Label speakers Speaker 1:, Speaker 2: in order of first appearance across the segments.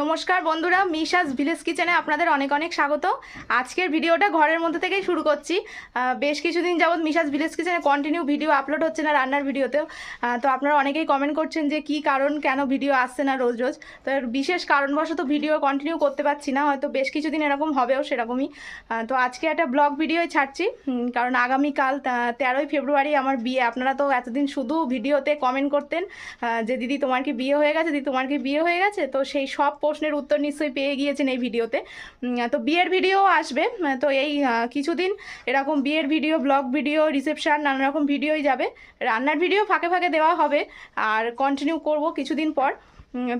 Speaker 1: নমস্কার বন্ধুরা, মিশাস ভিলেজ কিচেনে আপনাদের অনেক অনেক স্বাগত। আজকের ভিডিওটা ঘরের মধ্যে থেকেই শুরু করছি। বেশ কিছুদিন যাবৎ মিশাস ভিলেজ কিচেনে কন্টিনিউ ভিডিও আপলোড হচ্ছে না রান্নার ভিডিওতেও। তো আপনারা অনেকেই কমেন্ট করছেন যে কি কারণ, কেন ভিডিও আসছে না রোজ রোজ? তো বিশেষ কারণবশত ভিডিও কন্টিনিউ করতে পারছি না, হয়তো বেশ কিছুদিন এরকম হবেও সেরকমই। তো আজকে একটা ব্লগ ভিডিওই ছাড়ছি কারণ আগামীকাল তেরোই ফেব্রুয়ারি আমার বিয়ে। আপনারা তো এতদিন শুধু ভিডিওতে কমেন্ট করতেন যে দিদি তোমার কি বিয়ে হয়ে গেছে, দিদি তোমার কি বিয়ে হয়ে গেছে? তো সেই সব প্রশ্নের উত্তর নিশ্চয়ই পেয়ে গিয়েছেন এই ভিডিওতে। তো বিয়ের ভিডিও আসবে, তো এই কিছুদিন এরকম বিয়ের ভিডিও, ব্লগ ভিডিও, রিসেপশান, নানা রকম ভিডিওই যাবে। রান্নার ভিডিও ফাঁকে ফাঁকে দেওয়া হবে আর কন্টিনিউ করব কিছুদিন পর।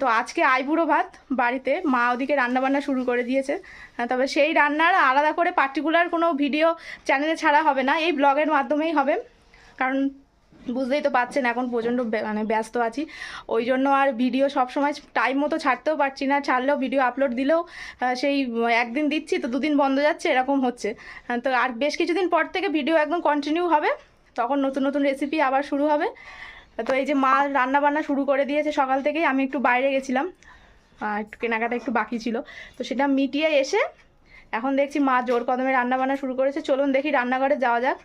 Speaker 1: তো আজকে আইবুড়ো ভাত বাড়িতে, মা ওদিকে রান্নাবান্না শুরু করে দিয়েছে। তবে সেই রান্নার আলাদা করে পার্টিকুলার কোনো ভিডিও চ্যানেলে ছাড়া হবে না, এই ব্লগের মাধ্যমেই হবে। কারণ বুঝতেই তো পাচ্ছেন এখন প্রচণ্ড মানে ব্যস্ত আছি। ওই জন্য আর ভিডিও সবসময় টাইম মতো ছাড়তেও পারছি না। ছাড়লেও ভিডিও আপলোড দিলেও সেই, একদিন দিচ্ছি তো দুদিন বন্ধ যাচ্ছে, এরকম হচ্ছে। তো আর বেশ কিছুদিন পর থেকে ভিডিও একদম কন্টিনিউ হবে। তখন নতুন নতুন রেসিপি আবার শুরু হবে। তো এই যে মা রান্না বান্না শুরু করে দিয়েছে সকাল থেকেই, আমি একটু বাইরে গেছিলাম। একটু কেনাকাটা একটু বাকি ছিল। তো সেটা মিটিয়ে এসে, এখন দেখছি মা জোর কদমে রান্না বান্না শুরু করেছে। চলুন দেখি রান্নাঘরে যাওয়া যাক,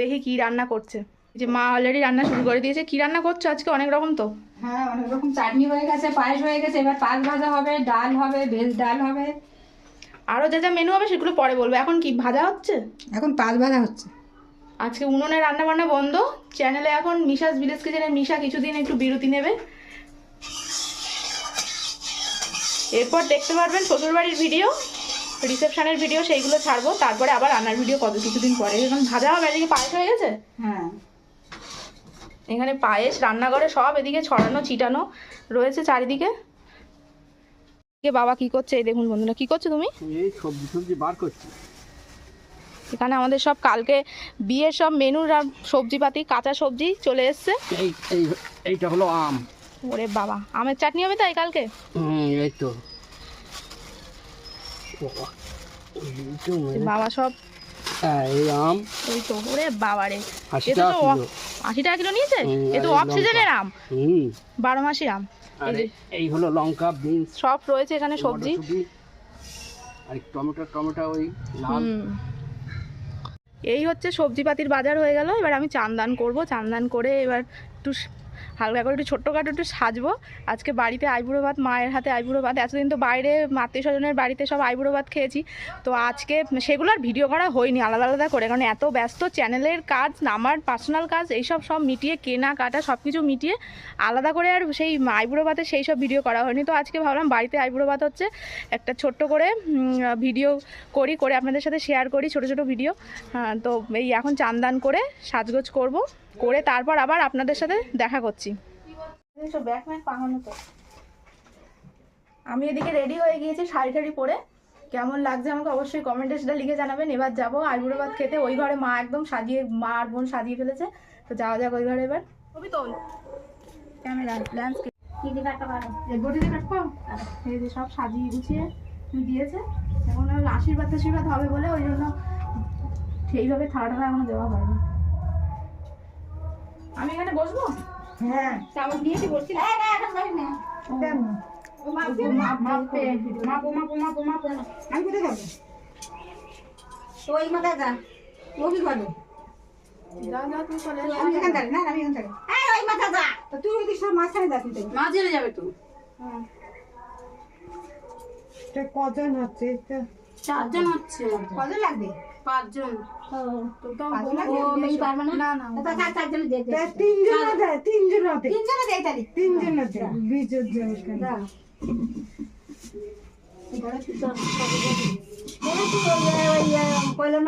Speaker 1: দেখি কি রান্না করছে। যে মা অলরেডি রান্না শুরু করে দিয়েছে। কি রান্না করছ আজকে? অনেক রকম তো।
Speaker 2: হ্যাঁ অনেক রকম চাটনি হয়ে গেছে পায়েস হয়ে গেছে। এবার পাঁচ ভাজা হবে ডাল হবে ভেজ ডাল হবে।
Speaker 1: আরও যা যা মেনু হবে সেগুলো পরে বলব। এখন কি ভাজা হচ্ছে?
Speaker 2: এখন পাঁচ ভাজা হচ্ছে।
Speaker 1: আজকে উনুনে রান্না বান্না বন্ধ চ্যানেলে এখন মিশাস ভিলেজ কিচেনের মিশা কিছুদিন একটু বিরতি নেবে। এরপর দেখতে পারবেন শ্বশুরবাড়ির ভিডিও রিসেপশনের ভিডিও সেইগুলো ছাড়বো। তারপরে আবার রান্নার ভিডিও কত কিছুদিন পরে। এখন ভাজা হবে এদিকে পায়েস হয়ে গেছে?
Speaker 2: হ্যাঁ।
Speaker 1: এখানে পায়েস রান্নাঘরে সব এদিকে ছড়ানো ছিটানো রয়েছে চারিদিকে। এদিকে বাবা কি করছে? এই দেখুন বন্ধুরা কি করছ তুমি?
Speaker 3: এই সবজি সবজি বার করছি।
Speaker 1: এখানে আমাদের সব কালকে বিয়ের সব মেনুর সবজিপাতি কাঁচা সবজি চলে এসছে।
Speaker 3: এই এই এইটা হলো আম।
Speaker 1: ওরে বাবা আমের চাটনি হবে তাই কালকে?
Speaker 3: এই তো। বাবা, মানে-
Speaker 1: বাবা সব
Speaker 3: হ্যাঁ, এই আম।
Speaker 1: ওই তো ওরে বাবা
Speaker 3: আশি
Speaker 1: এ তো
Speaker 3: টাকা কিলো।
Speaker 1: আশি টাকা কিলো নিয়েছে? এ তো অফ সিজনের আম।
Speaker 3: হুম।
Speaker 1: বারো মাসি আম। এই
Speaker 3: হলো লঙ্কা বিনস।
Speaker 1: সব রয়েছে এখানে সবজি।
Speaker 3: আর টমেটো টমেটো ওই লাল।
Speaker 1: এই হচ্ছে সবজিপাতির বাজার হয়ে গেল। এবার আমি চান্দান করব। চান্দান করে এবার একটু হালকা করে একটু ছোট্টখাটো একটু সাজবো। আজকে বাড়িতে আইবুড়ো ভাত, মায়ের হাতে আইবুড়ো ভাত। এতদিন তো বাইরে আত্মীয় স্বজনের বাড়িতে সব আইবুড়ো ভাত খেয়েছি। তো আজকে সেগুলো আর ভিডিও করা হয়নি আলাদা আলাদা করে, কারণ এত ব্যস্ত চ্যানেলের কাজ, আমার পার্সোনাল কাজ, এইসব সব মিটিয়ে, কেনা, কাটা সব কিছু মিটিয়ে আলাদা করে আর সেই আইবুড়ো ভাতে সেই সব ভিডিও করা হয়নি। তো আজকে ভাবলাম বাড়িতে আইবুড়ো ভাত হচ্ছে একটা ছোট্ট করে ভিডিও করি, করে আপনাদের সাথে শেয়ার করি, ছোট ছোট ভিডিও। তো এই এখন চান্দান করে সাজগোজ করব। করে তারপর আবার আপনাদের সাথে দেখা করছি। আমি এদিকে রেডি হয়ে গিয়েছি শাড়ি টাড়ি পরে। কেমন লাগছে আমাকে অবশ্যই কমেন্টে সেটা লিখে জানাবেন। এবার যাব আইবুড়ো ভাত খেতে। ওই ঘরে মা একদম সাজিয়ে মা আর বোন সাজিয়ে ফেলেছে। তো যাওয়া যাক ওই ঘরে এবার। ছবি তোল। ক্যামেরা ল্যান্ডস্কেপ সব সাজিয়ে গুছিয়ে দিয়েছে। এখন আশীর্বাদ আশীর্বাদ হবে বলে ওই জন্য সেইভাবে থালা টালা এখনও দেওয়া হয়নি। আমি এখানে বসবো?
Speaker 2: হ্যাঁ।
Speaker 1: চামচ দিয়েছি বসছি না
Speaker 2: কেন?
Speaker 1: ও মাপ মাপে
Speaker 2: মাপো মাপো মাপো মাপো আমি কোথায় যাব? তো ওই মাথায় যা। ও কি করবে?
Speaker 1: যা যা তুই চলে এসো।
Speaker 2: আমি এখান থেকে না আমি এখান থেকে। ওই মাথা যা। তো তুই ওই দিক সব মাঝখানে যা তুই মাছ জেলে যাবে তো।
Speaker 1: হুম।
Speaker 2: কজন হচ্ছে?
Speaker 4: চারজন হচ্ছে।
Speaker 2: কজন লাগবে?
Speaker 4: পাঁচজন।
Speaker 1: তো তো।
Speaker 4: পারবে না?
Speaker 1: না না না।
Speaker 2: তিনজন তিনজন তিনজন তাহলে। তিনজন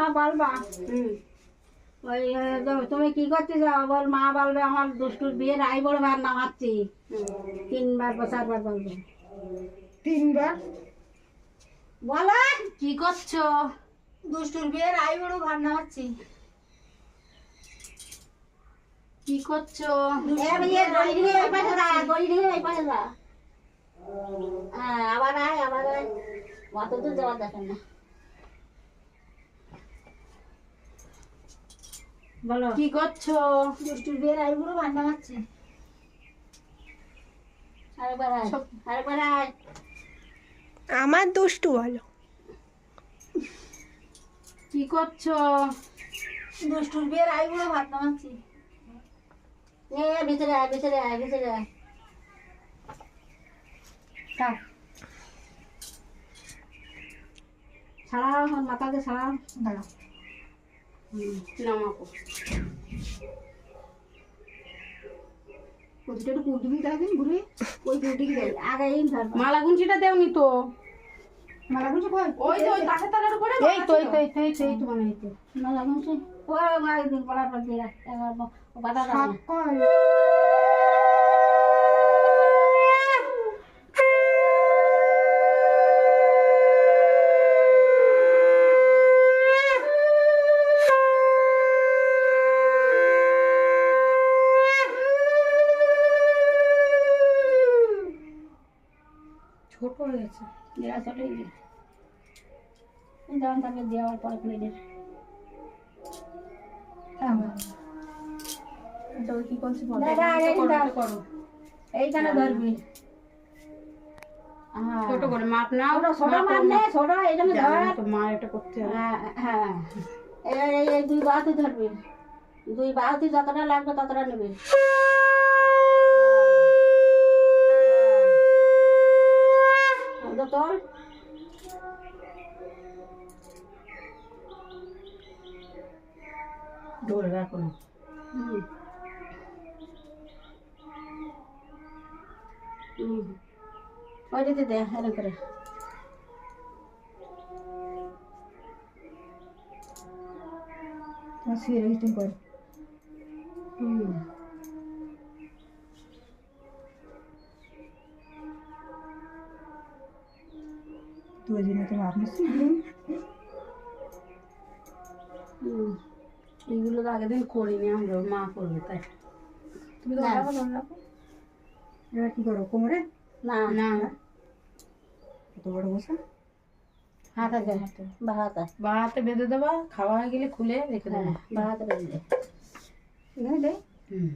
Speaker 4: না বলবা ওই তুমি কি করতে যাও? বল মা বলবে আমার দুষ্টুর বিয়ের আই বড় ভার নামাচ্ছি। তিনবার বা চারবার বলবে।
Speaker 2: তিনবার?
Speaker 4: বলো কি করছ?
Speaker 2: দুষ্টুর বিয়ের আই বড় ভার নামাচ্ছি
Speaker 4: কি করছ?
Speaker 2: এ বিয়ে দড়ি দিয়ে ওই পাশে যা, দড়ি দিয়ে ওই পাশে যা।
Speaker 4: হ্যাঁ আবার আয় আবার আয়। অত দূর যাওয়া দেখেন না
Speaker 2: বলো।
Speaker 4: কি করছ?
Speaker 2: দুষ্টুর বিয়ের আই বড় ভার নামাচ্ছি
Speaker 4: আরেকবার আয় আরেকবার আয়।
Speaker 5: আমার দুষ্টু বলো।
Speaker 1: কি করছ?
Speaker 4: দুষ্টুর বিয়ের আইগুলো ভাত নামাচ্ছি ভিতরে আয় ভিতরে আয় ভিতরে আয়। ছাড়াও মাথাকে ছাড়াও দাঁড়াও
Speaker 2: প্রতিটা ঘুরে ওই
Speaker 4: আগে
Speaker 1: মালা গুনছিটা দেওনি তো।
Speaker 2: মালা গুলো কই
Speaker 1: ওই তো ওই গাছের তলার উপরে
Speaker 4: এই তো এই তো এই তো এই তো এই তো মানে এই তো না লাগুনছে ওই একদিন পড়ার পর দিয়ে রাখ বাটা
Speaker 2: হাত কই
Speaker 4: চলে গেছে যেমন তাকে দেওয়ার পর প্লেটের এইখানে ধরবি। হ্যাঁ।
Speaker 1: ছোট করে মাপ নাও
Speaker 4: ছোট ছোট মার নে ছোট এইখানে ধর।
Speaker 1: মা এটা করতে হবে।
Speaker 4: হ্যাঁ হ্যাঁ। এই এই দুই বাহুতে ধরবি। দুই বাহুতে যতটা লাগবে ততটা নেবে। হ্যাঁ। তোর
Speaker 1: ধরে রাখো না
Speaker 4: হুম হুম ওইটাতে দে এরকম করে
Speaker 2: তোমার শুয়ে তোমার আপনি
Speaker 4: হুম।
Speaker 1: এইগুলো তো আগের দিন করিনি আমরা মা করবে তাই। তুমি তো। রাখো রাখো
Speaker 2: এবার কি করো কোমরে?
Speaker 4: না
Speaker 1: না।
Speaker 2: কত বড় বসা?
Speaker 4: হাত আছে বা হাত
Speaker 1: বা হাতে বেঁধে দেবা খাওয়া হয়ে গেলে খুলে রেখে দেবো।
Speaker 4: হ্যাঁ বা হাতে বেঁধে দে।
Speaker 2: এখানে দে।
Speaker 1: হুম।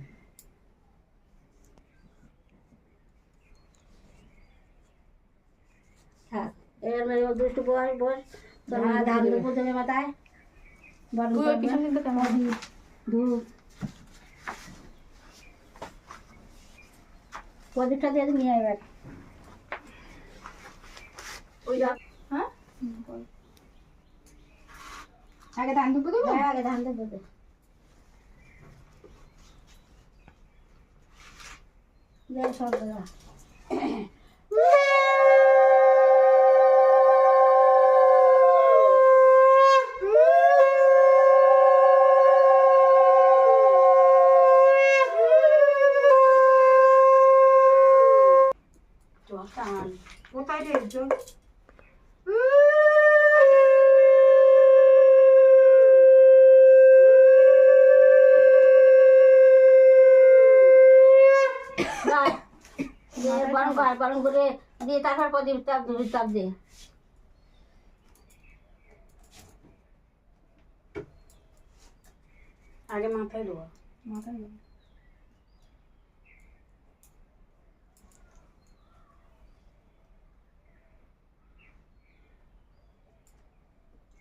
Speaker 4: মেরে ও দুষ্টু বস বস ধান দুপুর দেবে মাথায়। প্রদীপটা দিয়ে নিয়ে এবার।
Speaker 1: ওই হ্যাঁ?
Speaker 2: আগে ধান দেবো?
Speaker 4: হ্যাঁ আগে ধান দুপুর দে। দে সব দেওয়া
Speaker 1: আন
Speaker 2: কোথায় রে জল
Speaker 4: গরম কর গরম করে দিয়ে তারপর প্রদীপ তাপ ধূপ তাপ দে।
Speaker 1: আগে মাথায় দেবো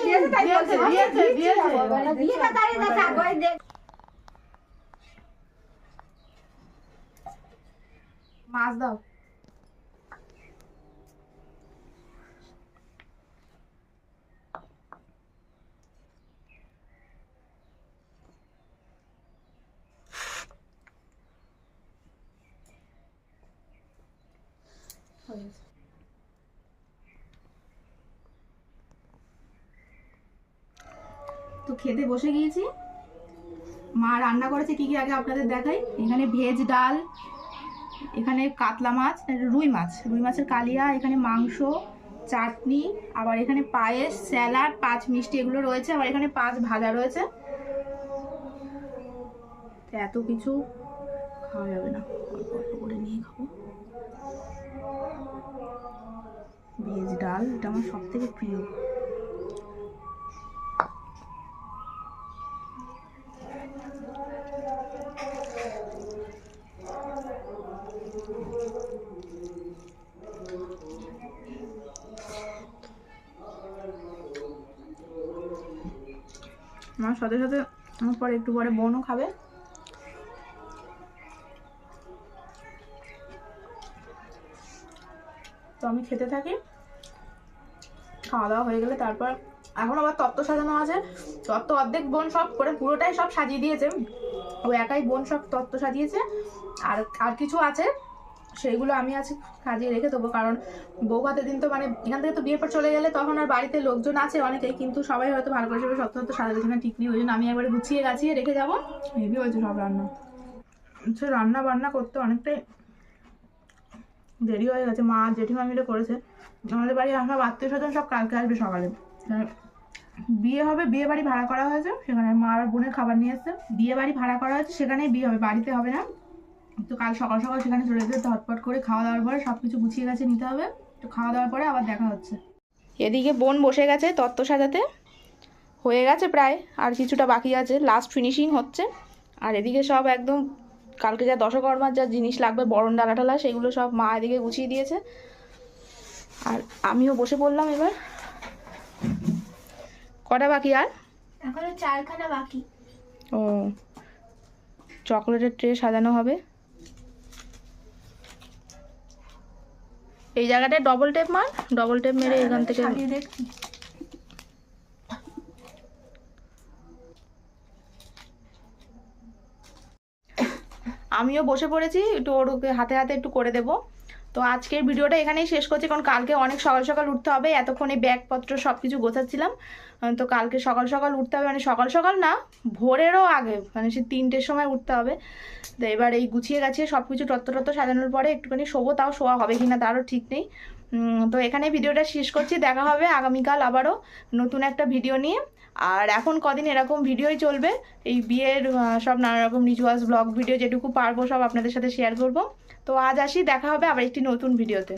Speaker 4: দিয়েছে
Speaker 2: তাই বলছে।
Speaker 1: দিয়েছে, দিয়েছে।
Speaker 4: বলে, দিয়েছে তাই না, থাক, ওই দে।
Speaker 1: মাছ দাও মাছ দাও। তো খেতে বসে গিয়েছি। মা রান্না করেছে, কি কি আগে আপনাদের দেখাই? এখানে ভেজ ডাল এখানে কাতলা মাছ রুই মাছ। রুই মাছের কালিয়া, এখানে মাংস, চাটনি, আবার এখানে পায়েস, স্যালাড, পাঁচ মিষ্টি এগুলো রয়েছে, আবার এখানে পাঁচ ভাজা রয়েছে। এত কিছু খাওয়া যাবে না। অল্প অল্প করে নিয়ে খাব। ভেজ ডাল, এটা আমার সব থেকে প্রিয়। আমার সাথে সাথে আমার পরে একটু পরে বোনও খাবে। তো আমি খেতে থাকি। খাওয়া দাওয়া হয়ে গেলে তারপর এখন আবার তত্ত্ব সাজানো আছে। তত্ত্ব অর্ধেক বোন সব করে পুরোটাই সব সাজিয়ে দিয়েছে। ও একাই বোন সব তত্ত্ব সাজিয়েছে। আর আর কিছু আছে। সেইগুলো আমি আজ সাজিয়ে রেখে দেবো। কারণ বউ ভাতের দিন তো মানে এখান থেকে তো বিয়ের পর চলে গেলে তখন আর বাড়িতে লোকজন আছে অনেকেই, কিন্তু সবাই হয়তো ভালো করে সবাই সত্য সত্য সাজাতে কিনা ঠিক নেই। ওই জন্য আমি একবারে গুছিয়ে গাছিয়ে রেখে যাব। হেভি হয়েছে সব রান্না। হচ্ছে রান্না বান্না করতে অনেকটাই দেরি হয়ে গেছে। মা জেঠিমা মিলে করেছে। আমাদের বাড়ি সব আত্মীয় স্বজন সব কালকে আসবে সকালে। বিয়ে হবে, বিয়ে বাড়ি ভাড়া করা হয়েছে। সেখানে মা আর বোনের খাবার নিয়ে এসছে। বিয়ে বাড়ি ভাড়া করা হয়েছে, সেখানেই বিয়ে হবে, বাড়িতে হবে না। তো কাল সকাল সকাল সেখানে চলে যেতে হটপট করে খাওয়া দাওয়ার পরে সব কিছু গুছিয়ে গেছে নিতে হবে। তো খাওয়া দাওয়ার পরে আবার দেখা হচ্ছে। এদিকে বোন বসে গেছে তত্ত্ব সাজাতে। হয়ে গেছে প্রায় আর কিছুটা বাকি আছে। লাস্ট ফিনিশিং হচ্ছে। আর এদিকে সব একদম কালকে যা দশকর্মার যা জিনিস লাগবে বরণ ডালা টালা সেগুলো সব মা এদিকে গুছিয়ে দিয়েছে। আর আমিও বসে পড়লাম এবার। কটা বাকি আর?
Speaker 2: এখনও চারখানা বাকি।
Speaker 1: ও চকলেটের ট্রে সাজানো হবে। এই জায়গাটায় ডবল টেপ মার ডবল টেপ মেরে এখান থেকে আমিও বসে পড়েছি, একটু ওর হাতে হাতে একটু করে দেবো। তো আজকের ভিডিওটা এখানেই শেষ করছি, কারণ কালকে অনেক সকাল সকাল উঠতে হবে, এতক্ষণে ব্যাগপত্র সব কিছু গোছাচ্ছিলাম তো কালকে সকাল সকাল উঠতে হবে মানে সকাল সকাল না, ভোরেরও আগে মানে সে তিনটের সময় উঠতে হবে। তো এবার এই গুছিয়ে গাছিয়ে সব কিছু তত্ত্ব সাজানোর পরে একটুখানি শোবো, তাও শোয়া হবে কিনা তারও ঠিক নেই। তো এখানে ভিডিওটা শেষ করছি, দেখা হবে আগামীকাল আবারও নতুন একটা ভিডিও নিয়ে। আর এখন কদিন এরকম ভিডিওই চলবে, এই বিয়ের সব নানা রকম রিচুয়ালস ব্লগ ভিডিও যেটুকু পারব সব আপনাদের সাথে শেয়ার করব। তো আজ আসি দেখা হবে আবার একটি নতুন ভিডিওতে